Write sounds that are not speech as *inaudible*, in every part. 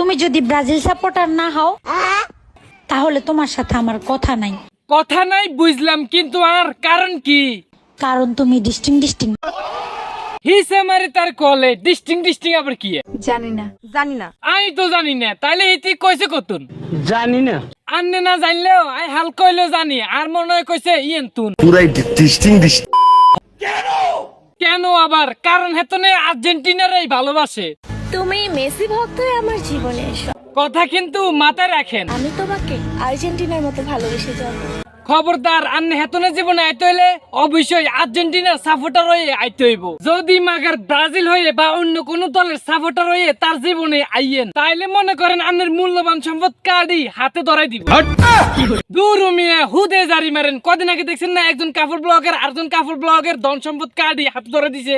তুমি যদি Brazil supporter না হও তাহলে তোমার সাথে আমার কথা নাই। কথা নাই বুঝলাম কিন্তু আর কারণ কি? কারণ তুমি ডিস্টিং ডিস্টিং হিসে মারি তার কলে ডিস্টিং ডিস্টিং আবার কি? জানি না। জানি না। আমি তো জানি না তাইলে হিতি কইছে কতুন? জানি না। আন্নে না জানলেও আই হালকা হইলেও জানি আর মনে হয় কইছে ইয়েন তুন। পুরাই ডিস্টিং ডিস্টিং কেন আবার? কারণ হেতনে আর্জেন্টিনারাই ভালোবাসে। তুমি মেসি ভক্ত হয়ে আমার জীবনে এসো। কথা কিন্তু মাথায় রাখেন। আমি তোমাকে আর্জেন্টিনার মতো ভালোবেসে যাব খবরদার আন্নে হেতনের জীবনে আইতে হইলে অবশ্যই আর্জেন্টিনার সাপোর্টার হয়ে আইতে হইব। যদি মাগার ব্রাজিল হয়ে বা অন্য কোন দলের সাপোর্টার হয়ে তার জীবনে আইয়েন তাইলে মনে করেন আন্নের মূল্যবান সম্পদ কার্ডই হাতে ধরাই দিব। দূর মিয়া হুদে জারি মারেন। কদিন আগে দেখছেন না একজন কাপড় ব্লগার আরেকজন কাপড় ব্লগের ধন সম্পদ কার্ডই হাতে ধরে দিছে?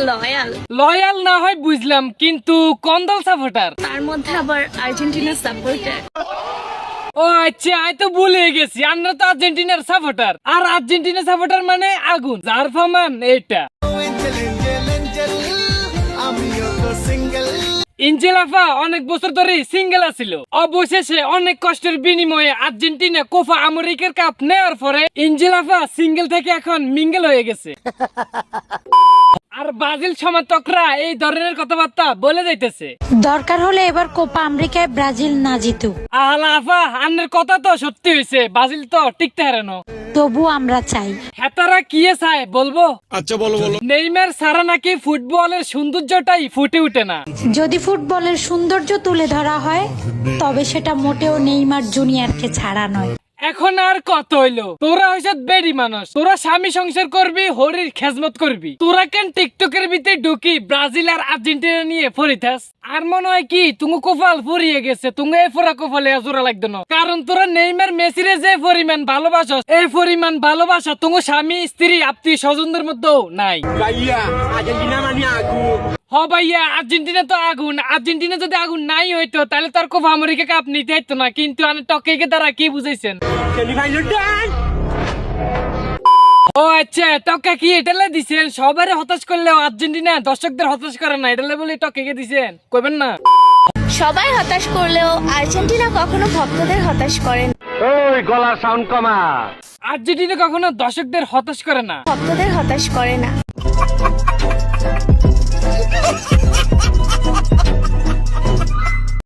লয়াল। লয়াল না হয় বুঝলাম কিন্তু কোন দল সাপোর্টার তার মধ্যে আবার আর্জেন্টিনার সাপোর্টার ও আচ্ছা আমি তো ভুলে গেছি আমরা তো আর্জেন্টিনার সাপোর্টার আর আর্জেন্টিনার সাপোর্টার মানে আগুন যার ফমান এইটা ইঞ্জেলাফা অনেক বছর ধরে সিঙ্গেল আছিল। অবশেষে অনেক কষ্টের বিনিময়ে আর্জেন্টিনা কোফা আমেরিকার কাপ নেওয়ার পরে ইঞ্জেলাফা সিঙ্গেল থেকে এখন মিঙ্গেল হয়ে গেছে। *laughs* আর ব্রাজিল সমর্থকরা এই ধরনের কথাবার্তা বলে যাইতেছে। দরকার হলে এবার কোপা আমেরিকায় ব্রাজিল না জিতুক। আহলা আফা আন্নের কথা তো সত্যি হয়েছে ব্রাজিল তো টিকতে হারানো তবু আমরা চাই। হেতারা কি চায় বলব? আচ্ছা বলো বলো। নেইমার সারা নাকি ফুটবলের সৌন্দর্যটাই ফুটে উঠে না। যদি ফুটবলের সৌন্দর্য তুলে ধরা হয় তবে সেটা মোটেও নেইমার জুনিয়রকে ছাড়া নয়। এখন আর কত হইল? তোরা হইছে বেডি মানুষ। তোরা স্বামী সংসার করবি, হরির খেজমত করবি। তোরা কেন টিকটকের ভিতরে ঢুকি, ব্রাজিল আর আর্জেন্টিনা নিয়ে ফরিতাস আর মনে হয় কি তুমি কোফাল ফুরিয়ে গেছে তুমি এই ফোরা কোফালে জোড়া লাগতো না। কারণ তোরা নেইমার মেসিরে যে পরিমাণ ভালোবাসা এই পরিমাণ ভালোবাসা তুমি স্বামী, স্ত্রী আত্মীয় স্বজনদের মধ্যেও নাই। হ ভাইয়া আর্জেন্টিনা তো আগুন। আর্জেন্টিনা যদি আগুন নাই হইতো তাহলে তার কোফা আমেরিকা কাপ নিতে হইতো না। কিন্তু আমি টকেকে তারা কি বুঝাইছেন? ও আচ্ছা টকা কি এটালে দিছেন? সবারে হতাশ করলেও আর্জেন্টিনা দর্শকদের হতাশ করে না। এটালে বলে টকেকে দিছেন। কইবেন না। সবাই হতাশ করলেও আর্জেন্টিনা কখনো ভক্তদের হতাশ করে না। ওই গলার সাউন্ড কমা। আর্জেন্টিনা কখনো দর্শকদের হতাশ করে না। ভক্তদের হতাশ করে না।